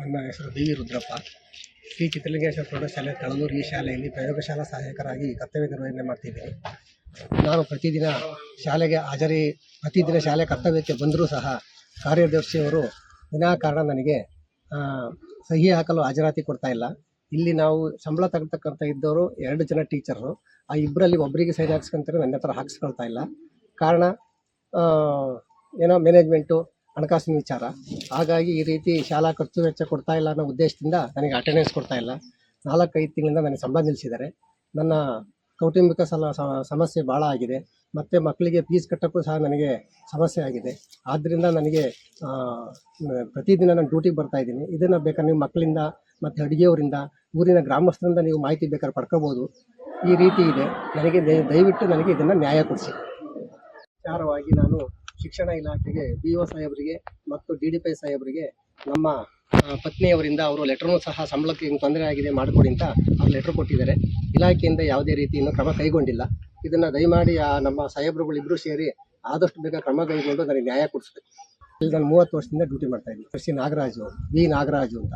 ನನ್ನ ಹೆಸರು ಬಿ ರುದ್ರಪ್ಪ. ಶ್ರೀ ಚಿತ್ರಲಿಂಗೇಶ್ವರ ಪ್ರೌಢಶಾಲೆ ತಳದೂರು ಈ ಶಾಲೆಯಲ್ಲಿ ಪ್ರಯೋಗಶಾಲಾ ಸಹಾಯಕರಾಗಿ ಕರ್ತವ್ಯ ನಿರ್ವಹಣೆ ಮಾಡ್ತಿದ್ದೀನಿ. ನಾನು ಪ್ರತಿದಿನ ಶಾಲೆಗೆ ಹಾಜರಿ, ಪ್ರತಿದಿನ ಶಾಲೆ ಕರ್ತವ್ಯಕ್ಕೆ ಬಂದರೂ ಸಹ ಕಾರ್ಯದರ್ಶಿಯವರು ವಿನಾಕಾರಣ ನನಗೆ ಸಹಿ ಹಾಕಲು ಹಾಜರಾತಿ ಕೊಡ್ತಾ ಇಲ್ಲ. ಇಲ್ಲಿ ನಾವು ಸಂಬಳ ತಗೊಳ್ತಕ್ಕಂಥ ಇದ್ದವರು ಎರಡು ಜನ ಟೀಚರು ಆ ಇಬ್ಬರಲ್ಲಿ ಒಬ್ಬರಿಗೆ ಸಹಿ ಹಾಕ್ಸ್ಕೊಂತಾರೆ, ನನ್ನ ಹತ್ರ ಹಾಕ್ಸ್ಕೊಳ್ತಾ ಇಲ್ಲ. ಕಾರಣ ಏನೋ ಮ್ಯಾನೇಜ್ಮೆಂಟು ಹಣಕಾಸಿನ ವಿಚಾರ. ಹಾಗಾಗಿ ಈ ರೀತಿ ಶಾಲಾ ಖರ್ಚು ವೆಚ್ಚ ಕೊಡ್ತಾ ಇಲ್ಲ ಅನ್ನೋ ಉದ್ದೇಶದಿಂದ ನನಗೆ ಅಟೆಂಡೆನ್ಸ್ ಕೊಡ್ತಾ ಇಲ್ಲ. ನಾಲ್ಕೈದು ತಿಂಗಳಿಂದ ನನಗೆ ಸಂಬಳ ನಿಲ್ಲಿಸಿದ್ದಾರೆ ನನ್ನ ಕೌಟುಂಬಿಕ ಸಲ ಸಮಸ್ಯೆ ಭಾಳ ಆಗಿದೆ. ಮತ್ತು ಮಕ್ಕಳಿಗೆ ಫೀಸ್ ಕಟ್ಟೋಕ್ಕೂ ಸಹ ನನಗೆ ಸಮಸ್ಯೆ ಆಗಿದೆ. ಆದ್ದರಿಂದ ನನಗೆ ಪ್ರತಿದಿನ ನಾನು ಡ್ಯೂಟಿಗೆ ಬರ್ತಾ ಇದ್ದೀನಿ. ಇದನ್ನು ಬೇಕಾದ್ರೆ ನೀವು ಮಕ್ಕಳಿಂದ ಮತ್ತು ಅಡುಗೆಯವರಿಂದ, ಊರಿನ ಗ್ರಾಮಸ್ಥರಿಂದ ನೀವು ಮಾಹಿತಿ ಬೇಕಾದ್ರೆ ಪಡ್ಕೋಬೋದು. ಈ ರೀತಿ ಇದೆ. ನನಗೆ ದಯವಿಟ್ಟು ನನಗೆ ಇದನ್ನು ನ್ಯಾಯ ಕೊಡಿಸಿ. ವಿಚಾರವಾಗಿ ನಾನು ಶಿಕ್ಷಣ ಇಲಾಖೆಗೆ ಬಿ ಒ ಸಾಹೇಬರಿಗೆ ಮತ್ತು ಡಿ ಡಿ ಪಿ ಸಾಹೇಬರಿಗೆ ನಮ್ಮ ಪತ್ನಿಯವರಿಂದ ಅವರು ಲೆಟ್ರನ್ನು ಸಹ ಸಂಬಳಕ್ಕೆ ತೊಂದರೆ ಆಗಿದೆ ಮಾಡಿಕೊಡಿ ಅಂತ ಅವ್ರು ಲೆಟ್ರ್ ಕೊಟ್ಟಿದ್ದಾರೆ. ಇಲಾಖೆಯಿಂದ ಯಾವುದೇ ರೀತಿ ಇನ್ನೂ ಕ್ರಮ ಕೈಗೊಂಡಿಲ್ಲ. ಇದನ್ನು ದಯಮಾಡಿ, ಆ, ನಮ್ಮ ಸಾಹೇಬರುಗಳು ಇಬ್ಬರು ಸೇರಿ ಆದಷ್ಟು ಬೇಗ ಕ್ರಮ ಕೈಗೊಂಡು ನನಗೆ ನ್ಯಾಯ ಕೊಡಿಸ್ಬೇಕು ಇಲ್ಲಿ ನಾನು ಮೂವತ್ತು ವರ್ಷದಿಂದ ಡ್ಯೂಟಿ ಮಾಡ್ತಾ ಇದ್ದೀನಿ. ಸಿ ನಾಗರಾಜು, ವಿ ನಾಗರಾಜು ಅಂತ.